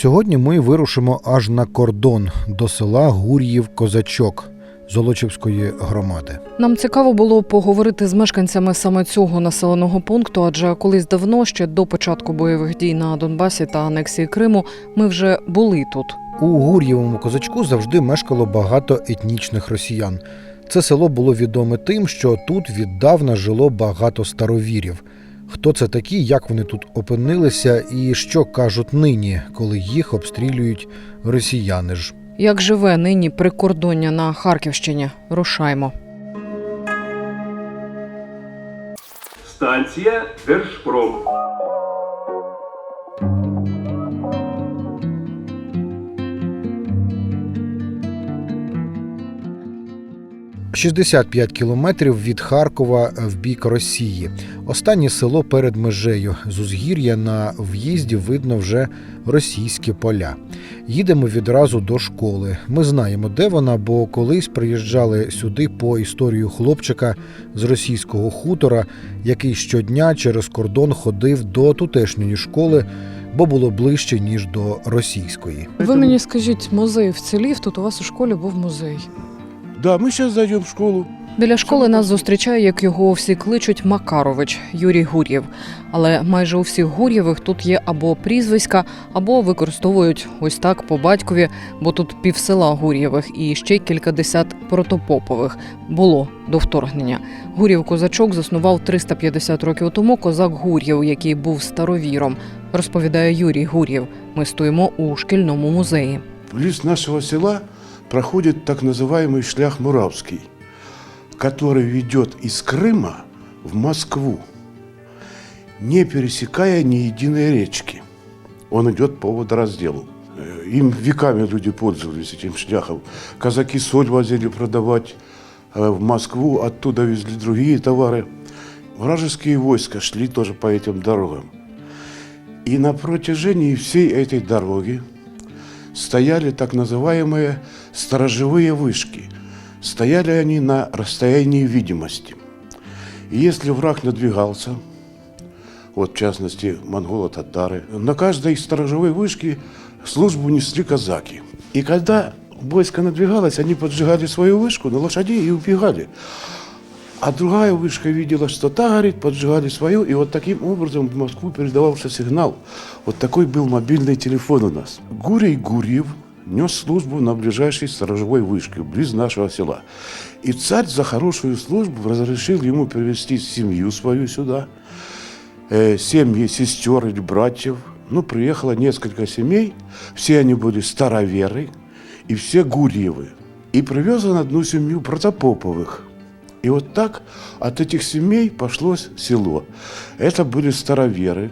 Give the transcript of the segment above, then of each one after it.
Сьогодні ми вирушимо аж на кордон до села Гур'їв Козачок Золочівської громади. Нам цікаво було поговорити з мешканцями саме цього населеного пункту, адже колись давно, ще до початку бойових дій на Донбасі та анексії Криму, ми вже були тут. У Гур'євому козачку завжди мешкало багато етнічних росіян. Це село було відоме тим, що тут віддавна жило багато старовірів. Хто це такі, як вони тут опинилися, і що кажуть нині, коли їх обстрілюють росіяни ж. Як живе нині прикордоння на Харківщині? Рушаймо. Станція Держпром. – 65 кілометрів від Харкова в бік Росії. Останнє село перед межею. З узгір'я на в'їзді видно вже російські поля. Їдемо відразу до школи. Ми знаємо, де вона, бо колись приїжджали сюди по історію хлопчика з російського хутора, який щодня через кордон ходив до тутешньої школи, бо було ближче ніж до російської. Ви мені скажіть, музей вцілів? Тут у вас у школі був музей. Да, мы сейчас зайдем в школу. Біля школи нас зустрічає, як його всі кличуть Макарович Юрій Гур'єв. Але майже у всіх Гур'євих тут є або прізвиська, або використовують ось так по батькові, бо тут півсела Гур'євих і ще кількадесят протопопових було до вторгнення. Гур'єв козачок заснував 350 років тому козак Гур'єв, який був старовіром. Розповідає Юрій Гур'єв. Ми стоїмо у шкільному музеї. Близ нашего села проходит так называемый шлях Муравский, который ведет из Крыма в Москву, не пересекая ни единой речки. Он идет по водоразделу. Э, Им веками люди пользовались этим шляхом. Казаки соль возили продавать э, в Москву, оттуда везли другие товары. Вражеские войска шли тоже по этим дорогам. И на протяжении всей этой дороги стояли так называемые сторожевые вышки. Стояли они на расстоянии видимости. И если враг надвигался, вот в частности монголо-татары, на каждой сторожевой вышке службу несли казаки. И когда войско надвигалось, они поджигали свою вышку на лошадей и убегали. А другая вышка видела, что та горит, поджигали свою, и вот таким образом в Москву передавался сигнал. Вот такой был мобильный телефон у нас. Гурий Гурьев нес службу на ближайшей сторожевой вышке, близ нашего села. И царь за хорошую службу разрешил ему привести семью свою сюда, э, семьи сестер или братьев. Ну, приехало несколько семей, все они были староверы, и все Гурьевы. И привез он одну семью Протопоповых. И вот так от этих семей пошло село. Это были староверы.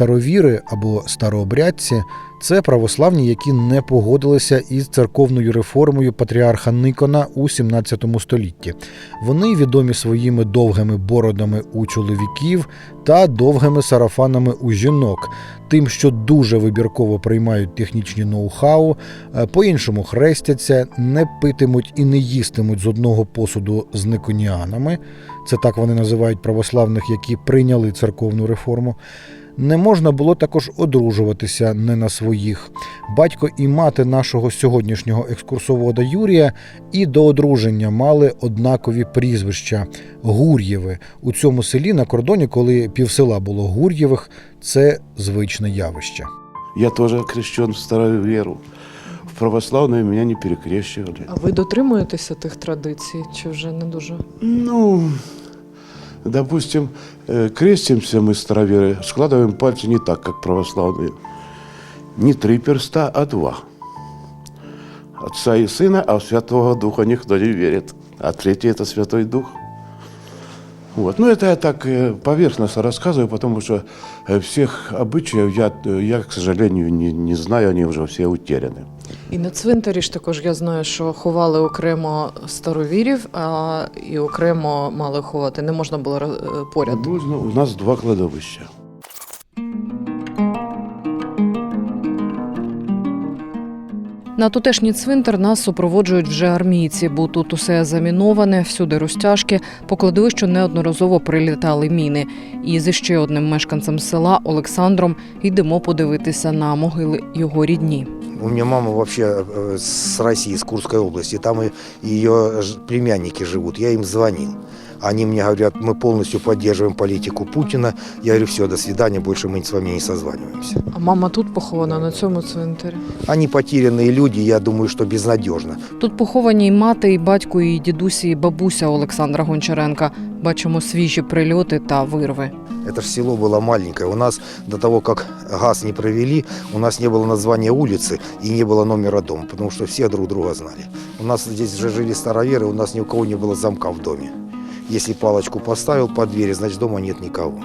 Старовіри або старообрядці це православні, які не погодилися із церковною реформою патріарха Никона у 17 столітті. Вони відомі своїми довгими бородами у чоловіків та довгими сарафанами у жінок, тим, що дуже вибірково приймають технічні ноу-хау, е, по-іншому хрестяться, не питимуть і не їстимуть з одного посуду з никоніанами. Це так вони називають православних, які прийняли церковну реформу Не можна було також одружуватися не на своїх. Батько і мати нашого сьогоднішнього екскурсовода Юрія і до одруження мали однакові прізвища Гур'єви. У цьому селі на кордоні, коли півсела було Гур'євих, це звичне явище. Я тоже окрещен в старую веру. В православную меня не перекрещивали. А ви дотримуєтеся тих традицій, чи вже не дуже? Ну, допустим, э, крестимся мы староверы, складываем пальцы не так, как православные. Не три перста, а два. Отца и Сына, а в Святого Духа никто не верит. А третий – это Святой Дух. Вот. Ну, это я так э, поверхностно рассказываю, потому что э, всех обычаев я, я к сожалению, не, не знаю, они уже все утеряны. І на цвинтарі ж також я знаю, що ховали окремо старовірів, а і окремо мали ховати. Не можна було е, поряд. Нужно- у нас два кладовища. На тутешній цвинтар нас супроводжують вже армійці, бо тут усе заміноване, всюди розтяжки. По кладовищу неодноразово прилітали міни. І з ще одним мешканцем села Олександром йдемо подивитися на могили його рідні. У меня мама вообще э, с России, с Курской области. Там ее племянники живут. Я им звонил. Они мне говорят, мы полностью поддерживаем политику Путина. Я говорю, все, до свидания, больше мы с вами не созваниваемся. А мама тут похована на цьому цвинтарі. Они потерянные люди, я думаю, что безнадежно. Тут поховані і мати, і батько, і дідусі, і бабуся Олександра Гончаренка. Бачимо свіжі прильоти та вирви. Это же село было маленькое. У нас до того, как газ не провели, у нас не было названия улицы и не было номера дома, потому что все друг друга знали. У нас здесь же жили староверы, у нас ни у кого не было замка в доме. Если палочку поставил под дверь, значит дома нет никого.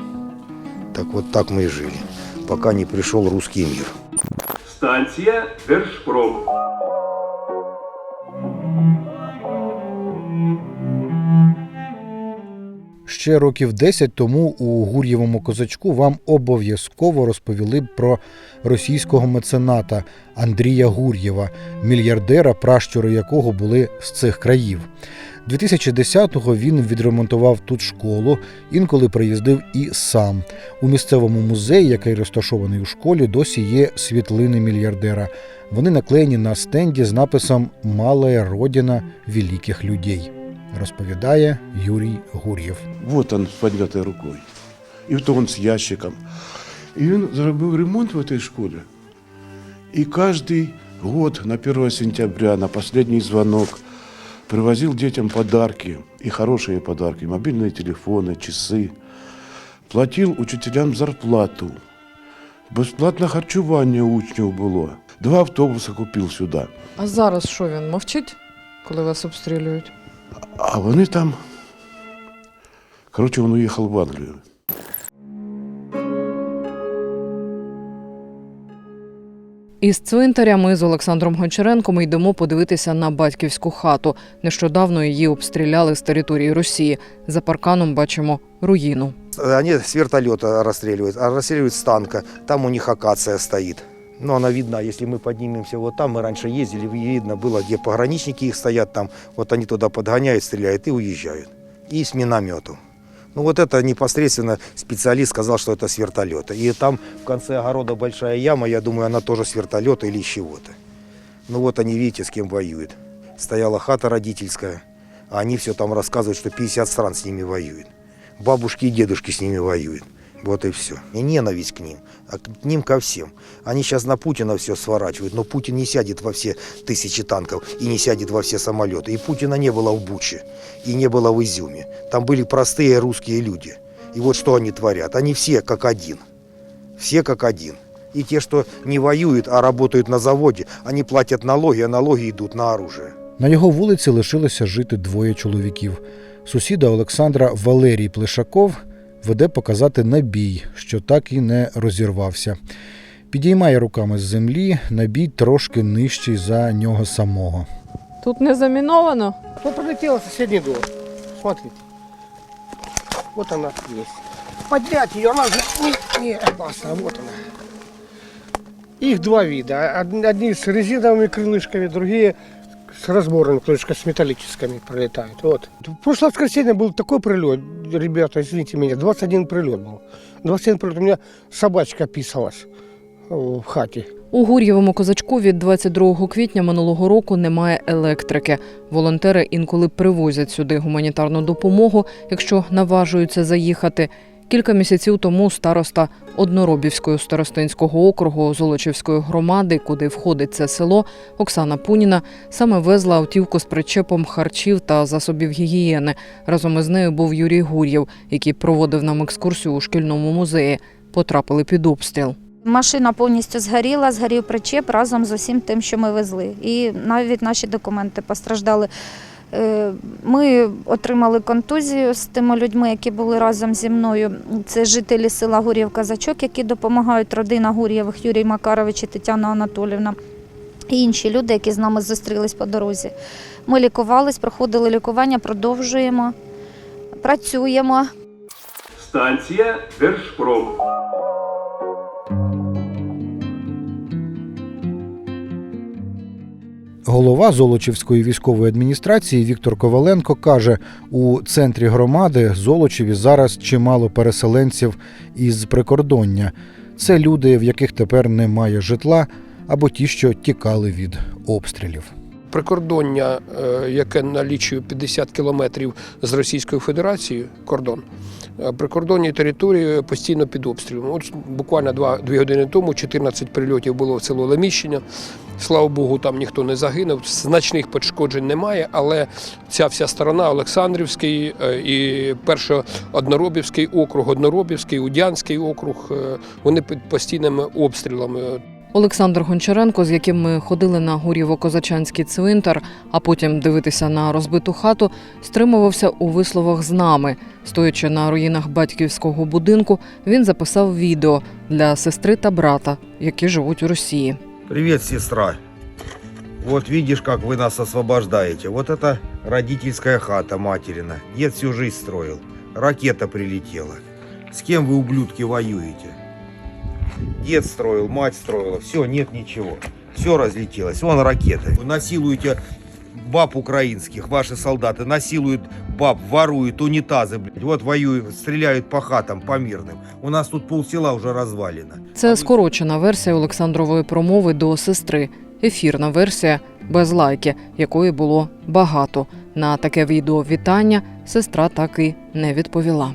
Так вот так мы и жили, пока не пришел русский мир. Станция Держпром. Ще років 10 тому у Гур'євому козачку вам обов'язково розповіли б про російського мецената Андрія Гур'єва, мільярдера, пращури якого були з цих країв. 2010-го він відремонтував тут школу, інколи приїздив і сам. У місцевому музеї, який розташований у школі, досі є світлини мільярдера. Вони наклеєні на стенді з написом Малая родина великих людей, розповідає Юрій Гур'єв. Вот он с поднятой рукой. И вот он с ящиком. И він зробив ремонт в этой школе. И каждый год на 1 сентября, на последний звонок, привозил детям подарки. И хорошие подарки. Мобильные телефоны, часы. Платил учителям зарплату. Безплатне харчування у учнів було. Два автобуси купив сюди. А зараз що він мовчить, коли вас обстрілюють? А вони там. Коротше, він уїхав в Англію. Із цвинтаря ми з Олександром Гончаренком йдемо подивитися на батьківську хату. Нещодавно її обстріляли з території Росії. За парканом бачимо руїну. Они с вертолета расстреливают, а расстреливают с танка. Там у них акация стоит. Но она видна, если мы поднимемся вот там, мы раньше ездили, видно было, где пограничники их стоят там, вот они туда подгоняют, стреляют и уезжают. И с миномету. Ну вот это непосредственно специалист сказал, что это с вертолета. И там в конце огорода большая яма, я думаю, она тоже с вертолета или с чего-то. Ну вот они, видите, с кем воюют. Стояла хата родительская, а они все там рассказывают, что 50 стран с ними воюют. Бабушки и дедушки с ними воюют. Вот и все. И ненависть к ним, а к ним ко всем. Они сейчас на Путина все сворачивают, но Путин не сядет во все тысячи танков и не сядет во все самолеты. И Путина не было в Буче, и не было в Изюме. Там были простые русские люди. И вот что они творят. Они все как один. Все как один. И те, что не воюют, а работают на заводе, они платят налоги, а налоги идут на оружие. На його вулиці лишилося жити двоє чоловіків. Сусіда Олександра Валерій Плешаков веде показати набій, що так і не розірвався. Підіймає руками з землі, набій трошки нижчий за нього самого. Тут не заміновано. Ну, пролетела соседний дом. Смотрите. Вот она есть. Поднять ее, она же не, не опасна. Вот она. Их два вида. Од- Одни с резиновыми крылышками, другие с разбором, крышка с металлическими пролетает. Вот. В прошлое воскресенье был такой прилет, ребята, извините меня, 21 прилет был. 21 прилет, у меня собачка писалась в хате. У Гур'євому козачку від 22 квітня минулого року немає електрики. Волонтери інколи привозять сюди гуманітарну допомогу, якщо наважуються заїхати. Кілька місяців тому староста Одноробівського старостинського округу Золочівської громади, куди входить це село, Оксана Пуніна, саме везла автівку з причепом харчів та засобів гігієни. Разом із нею був Юрій Гур'єв, який проводив нам екскурсію у шкільному музеї. Потрапили під обстріл. Машина повністю згоріла, згорів причеп разом з усім тим, що ми везли. І навіть наші документи постраждали. Е, Ми отримали контузію з тими людьми, які були разом зі мною. Це жителі села Гур'єв Казачок, які допомагають родина Гур'євих Юрій Макарович і Тетяна Анатолівна. І інші люди, які з нами зустрілись по дорозі. Ми лікувались, проходили лікування, продовжуємо, працюємо. Станція Держпром. Голова Золочівської військової адміністрації Віктор Коваленко каже: у центрі громади Золочеві зараз чимало переселенців із прикордоння. Це люди, в яких тепер немає житла, або ті, що тікали від обстрілів. прикордоння, е, яке налічує 50 кілометрів з Російською Федерацією, кордон, прикордонні території постійно під обстрілом. От буквально два, дві години тому 14 прильотів було в село Леміщення. Слава Богу, там ніхто не загинув, значних пошкоджень немає, але ця вся сторона Олександрівський е, і першоодноробівський округ, Одноробівський, Удянський округ, е, вони під постійними обстрілами. Олександр Гончаренко, з яким ми ходили на Гур'єво-Козачанський цвинтар, а потім дивитися на розбиту хату, стримувався у висловах з нами. Стоячи на руїнах батьківського будинку, він записав відео для сестри та брата, які живуть у Росії. Привет, сестра. Вот видишь, как вы нас освобождаете. Вот это родительская хата материна. Дед всю жизнь строил. Ракета прилетела. С кем вы, ублюдки, воюете? Дед строил, мать строила. Все, нет ничего. Все разлетелось. Вон ракеты. Вы насилуете баб украинских, ваши солдаты насилуют баб, воруют унитазы, блядь. Вот воюют, стреляют по хатам, по мирным. У нас тут полсела уже развалено. Це скорочена версія Олександрової промови до сестри. Ефірна версія без лайки, якої було багато. На таке відео вітання сестра так і не відповіла.